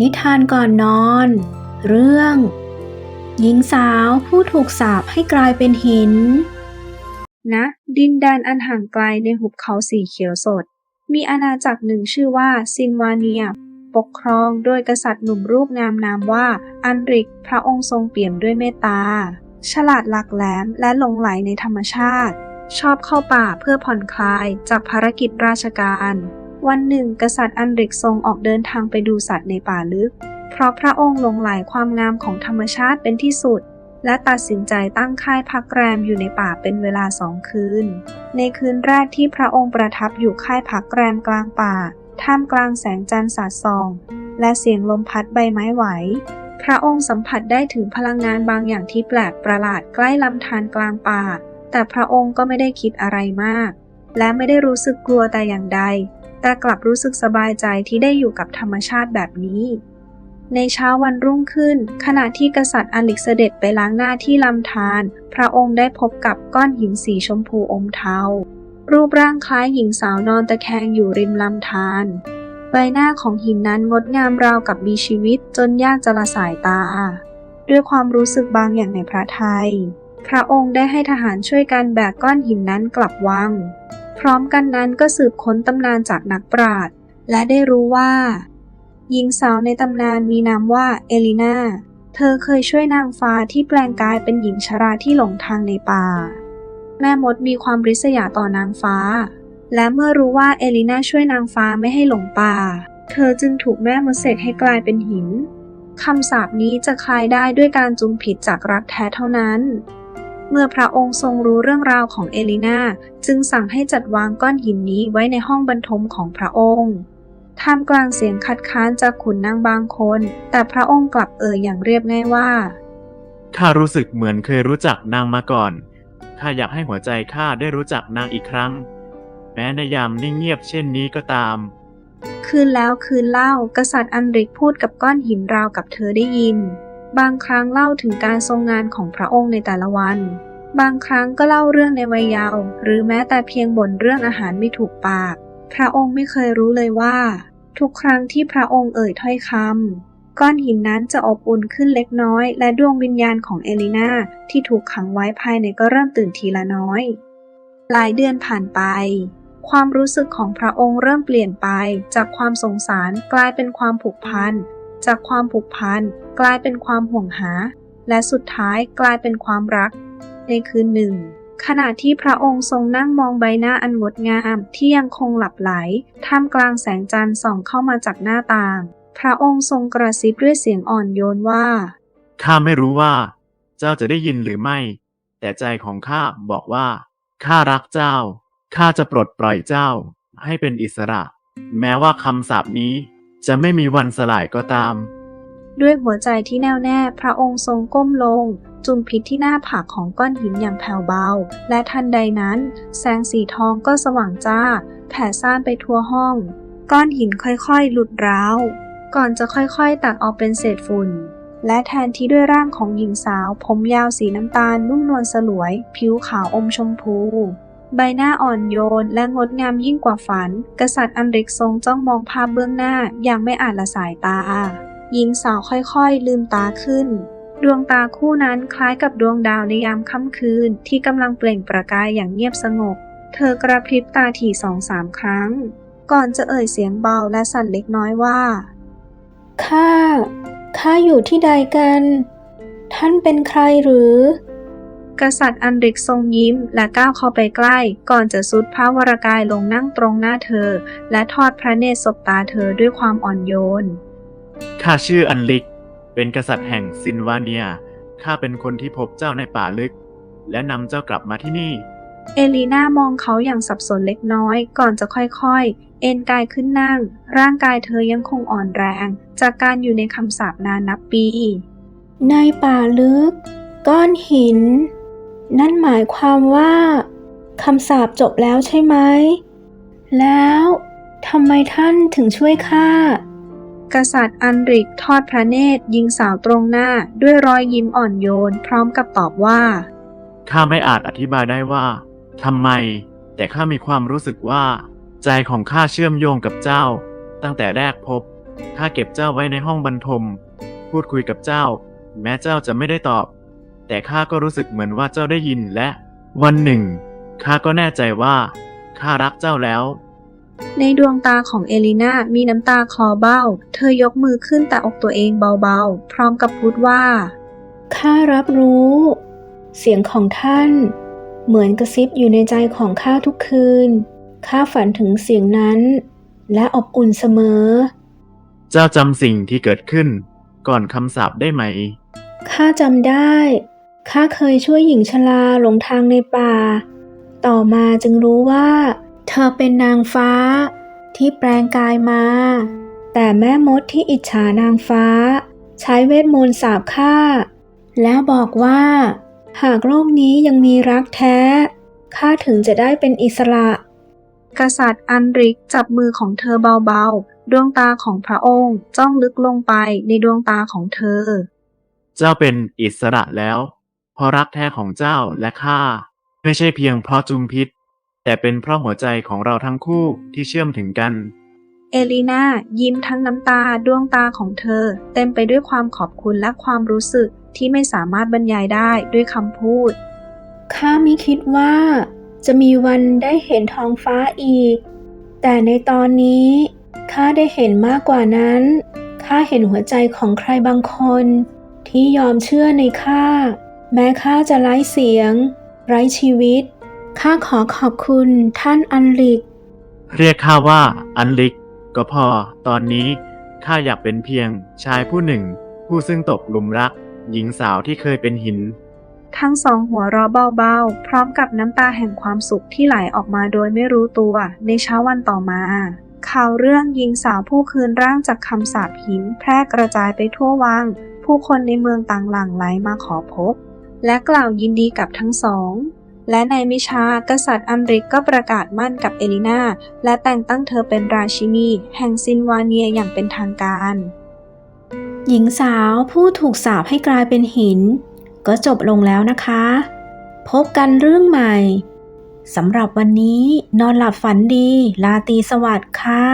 นิทานก่อนนอน เรื่อง หญิงสาวผู้ถูกสาปให้กลายเป็นหินณดินแดนอันห่างไกลในหุบเขาสีเขียวสด มีอาณาจักรหนึ่งชื่อว่าซินวาเนีย ปกครองโดยกษัตริย์หนุ่มรูปงามนามว่า อันริกพระองค์ทรงเปี่ยมด้วยเมตตา ฉลาดหลักแหลมและหลงไหลในธรรมชาติ ชอบเข้าป่าเพื่อผ่อนคลายจากภารกิจราชการ วันหนึ่ง กษัตริย์อันริกทรงออกเดินทางไปดูสัตว์ในป่าลึก เพราะพระองค์หลงไหลความงามของธรรมชาติเป็นที่สุด และตัดสินใจตั้งค่ายพักแรมอยู่ในป่าเป็นเวลาสองคืน ในคืนแรกที่พระองค์ประทับอยู่ค่ายพักแรมกลางป่า ท่ามกลางแสงจันทร์สาดส่อง และเสียงลมพัดใบไม้ไหว พระองค์สัมผัสได้ถึงพลังงานบางอย่างที่แปลกประหลาดใกล้ลำธารกลางป่า แต่พระองค์ก็ไม่ได้คิดอะไรมาก และไม่ได้รู้สึกกลัวแต่อย่างใด แต่กลับรู้สึกสบายใจที่ได้อยู่กับธรรมชาติแบบนี้ ในเช้าวันรุ่งขึ้น ขณะที่กษัตริย์อลิกเสด็จไปล้างหน้าที่ลำธารพระองค์ได้พบกับก้อนหินสีชมพูอมเทา รูปร่างคล้ายหญิงสาวนอนตะแคงอยู่ริมลำธารใบหน้าของหินนั้นงดงามราวกับมีชีวิตจนยากจะละสายตา ด้วยความรู้สึกบางอย่างในพระทัยพระองค์ได้ให้ทหารช่วยกันแบกก้อนหินนั้นกลับวัง พร้อมกันนั้นก็สืบค้นตำนานจากนักปราชญ์และได้รู้ว่า หญิงสาวในตำนานมีนามว่าเอลินาเธอเคยช่วยนางฟ้าที่แปลงกายเป็นหญิงชราที่หลงทางในป่า แม่มดมีความริษยาต่อนางฟ้า และเมื่อรู้ว่าเอลินาช่วยนางฟ้าไม่ให้หลงป่า เธอจึงถูกแม่มดเสกให้กลายเป็นหินคำสาปนี้จะคลายได้ด้วยการจุมผิดจากรักแท้เท่านั้น เมื่อพระองค์ทรงรู้เรื่องราวของเอลินาจึงสั่งให้จัดวางก้อนหินนี้ไว้ในห้องบรรทมของพระองค์ท่ามกลางเสียงคัดค้านจากขุนนางบางคน แต่พระองค์กลับเอ่ยอย่างเรียบง่ายว่าข้ารู้สึกเหมือนเคยรู้จักนางมาก่อนข้าอยากให้หัวใจข้าได้รู้จักนางอีกครั้ง แม้ในยามนิ่งเงียบเช่นนี้ก็ตาม คืนแล้วคืนเล่ากษัตริย์อันริกพูดกับก้อนหินราวกับเธอได้ยิน บางครั้งเล่าถึงการทรงงานของพระองค์ในแต่ละวัน บางครั้งก็เล่าเรื่องในวัยเยาว์หรือแม้แต่เพียงบ่นเรื่องอาหารไม่ถูกปาก พระองค์ไม่เคยรู้เลยว่า ทุกครั้งที่พระองค์เอ่ยถ้อยคำก้อนหินนั้นจะอบอุ่นขึ้นเล็กน้อย และดวงวิญญาณของเอลินาที่ถูกขังไว้ภายในก็เริ่มตื่นทีละน้อย หลายเดือนผ่านไปความรู้สึกของพระองค์เริ่มเปลี่ยนไป จากความสงสารกลายเป็นความผูกพัน จากความผูกพันกลายเป็นความห่วงหา และสุดท้ายกลายเป็นความรัก ในคืนหนึ่ง ขณะที่พระองค์ทรงนั่งมองใบหน้าอันงดงามที่ยังคงหลับไหล ท่ามกลางแสงจันทร์ส่องเข้ามาจากหน้าต่าง พระองค์ทรงกระซิบด้วยเสียงอ่อนโยนว่า ข้าไม่รู้ว่า เจ้าจะได้ยินหรือไม่ แต่ใจของข้าบอกว่า ข้ารักเจ้า ข้าจะปลดปล่อยเจ้า ให้เป็นอิสระ แม้ว่าคำสาปนี้ จะไม่มีวันสลายก็ตาม ด้วยหัวใจที่แน่วแน่พระองค์ทรงก้มลง จุมพิษที่หน้าผากของก้อนหินอย่างแผ่วเบา และทันใดนั้น แสงสีทองก็สว่างจ้า แผ่ซ่านไปทั่วห้อง ก้อนหินค่อยๆ หลุดร้าว ก่อนจะค่อยๆ ตักออกเป็นเศษฝุ่นและแทนที่ด้วยร่างของหญิงสาว ผมยาวสีน้ำตาลนุ่มนวลสลวย ผิวขาวอมชมพู ใบหน้าอ่อนโยนและงดงามยิ่งกว่าฝัน กษัตริย์อันริกทรงจ้องมองภาพเบื้องหน้าอย่างไม่อาจละสายตา หญิงสาวค่อยๆ ลืมตาขึ้น ดวงตาคู่นั้นคล้ายกับดวงดาวในยามค่ำคืน ที่กำลังเปล่งประกายอย่างเงียบสงบ เธอกระพริบตาถี่สองสามครั้ง ก่อนจะเอ่ยเสียงเบาและสั่นเล็กน้อยว่า ข้า ข้าอยู่ที่ใดกัน ท่านเป็นใครหรือ กษัตริย์อันริกทรงยิ้มและก้าวเข้าไปใกล้ ก่อนจะสุดพระวรกายลงนั่งตรงหน้าเธอ และทอดพระเนตรสบตาเธอด้วยความอ่อนโยน ข้าชื่ออันลิก เป็นกษัตริย์แห่งซินวาเนีย ข้าเป็นคนที่พบเจ้าในป่าลึก และนำเจ้ากลับมาที่นี่ เอลีน่ามองเขาอย่างสับสนเล็กน้อย ก่อนจะค่อยๆ เอนกายขึ้นนั่ง ร่างกายเธอยังคงอ่อนแรง จากการอยู่ในคำสาปนานนับปี ในป่าลึก ก้อนหิน นั่นหมายความว่าคำสาปจบแล้วใช่ไหม แล้วทำไมท่านถึงช่วยข้ากษัตริย์อันริกทอดพระเนตรยิงสาวตรงหน้าด้วยรอยยิ้มอ่อนโยน พร้อมกับตอบว่าข้าไม่อาจอธิบายได้ว่าทำไม แต่ข้ามีความรู้สึกว่า ใจของข้าเชื่อมโยงกับเจ้า ตั้งแต่แรกพบข้าเก็บเจ้าไว้ในห้องบรรทม พูดคุยกับเจ้า แม้เจ้าจะไม่ได้ตอบ แต่ข้าก็รู้สึกเหมือนว่าเจ้าได้ยินและ วันหนึ่งข้าก็แน่ใจว่าข้ารักเจ้าแล้ว ในดวงตาของเอลิน่ามีน้ำตาคลอเบ้า เธอยกมือขึ้นแต่อกตัวเองเบาๆ พร้อมกับพูดว่าข้ารับรู้ เสียงของท่าน เหมือนกระซิบอยู่ในใจของข้าทุกคืนข้าฝันถึงเสียงนั้น และอบอุ่นเสมอ เจ้าจำสิ่งที่เกิดขึ้น ก่อนคำสาปได้ไหมข้าจำได้ ข้าเคยช่วยหญิงชราหลงทางในป่า ต่อมาจึงรู้ว่า เธอเป็นนางฟ้า ที่แปลงกายมา แต่แม่มดที่อิจฉานางฟ้า ใช้เวทมนต์สาบข้าแล้วบอกว่า หากโลกนี้ยังมีรักแท้ข้าถึงจะได้เป็นอิสระ กษัตริย์อันริกจับมือของเธอเบาๆ ดวงตาของพระองค์จ้องลึกลงไปในดวงตาของเธอ เจ้าเป็นอิสระแล้ว ราะรักแท้ของเจ้าและข้าไม่ใช่เพียงเพราะจุมพิษ แต่เป็นเพราะหัวใจของเราทั้งคู่ที่เชื่อมถึงกัน เอลีนายิ้มทั้งน้ำตาดวงตาของเธอ เต็มไปด้วยความขอบคุณและความรู้สึกที่ไม่สามารถบรรยายได้ด้วยคำพูด ข้าไม่คิดว่า จะมีวันได้เห็นท้องฟ้าอีก แต่ในตอนนี้ข้าได้เห็นมากกว่านั้น ข้าเห็นหัวใจของใครบางคน ที่ยอมเชื่อในข้า แม้ข้าจะไร้เสียง ไร้ชีวิต ข้าขอขอบคุณท่านอันลิก เรียกข้าว่าอันลิก ก็พอ ตอนนี้ข้าอยากเป็นเพียงชายผู้หนึ่ง ผู้ซึ่งตกหลุมรัก หญิงสาวที่เคยเป็นหิน ทั้งสองหัวเราะเบาๆ พร้อมกับน้ำตาแห่งความสุขที่ไหลออกมาโดยไม่รู้ตัวในเช้าวันต่อมาข่าวเรื่องหญิงสาวผู้คืนร่างจากคำสาปหิน แพร่กระจายไปทั่ววัง ผู้คนในเมืองต่างหลั่งไหลมาขอพบ และกล่าวยินดีกับทั้งสอง และในไม่ช้ากษัตริย์อัมริกก็ประกาศมั่นกับเอลินาและแต่งตั้งเธอเป็นราชินี แห่งซินวาเนียอย่างเป็นทางการ หญิงสาวผู้ถูกสาปให้กลายเป็นหิน ก็จบลงแล้วนะคะ พบกันเรื่องใหม่สำหรับวันนี้นอนหลับฝันดี ลาตีสวัสดิ์ค่ะ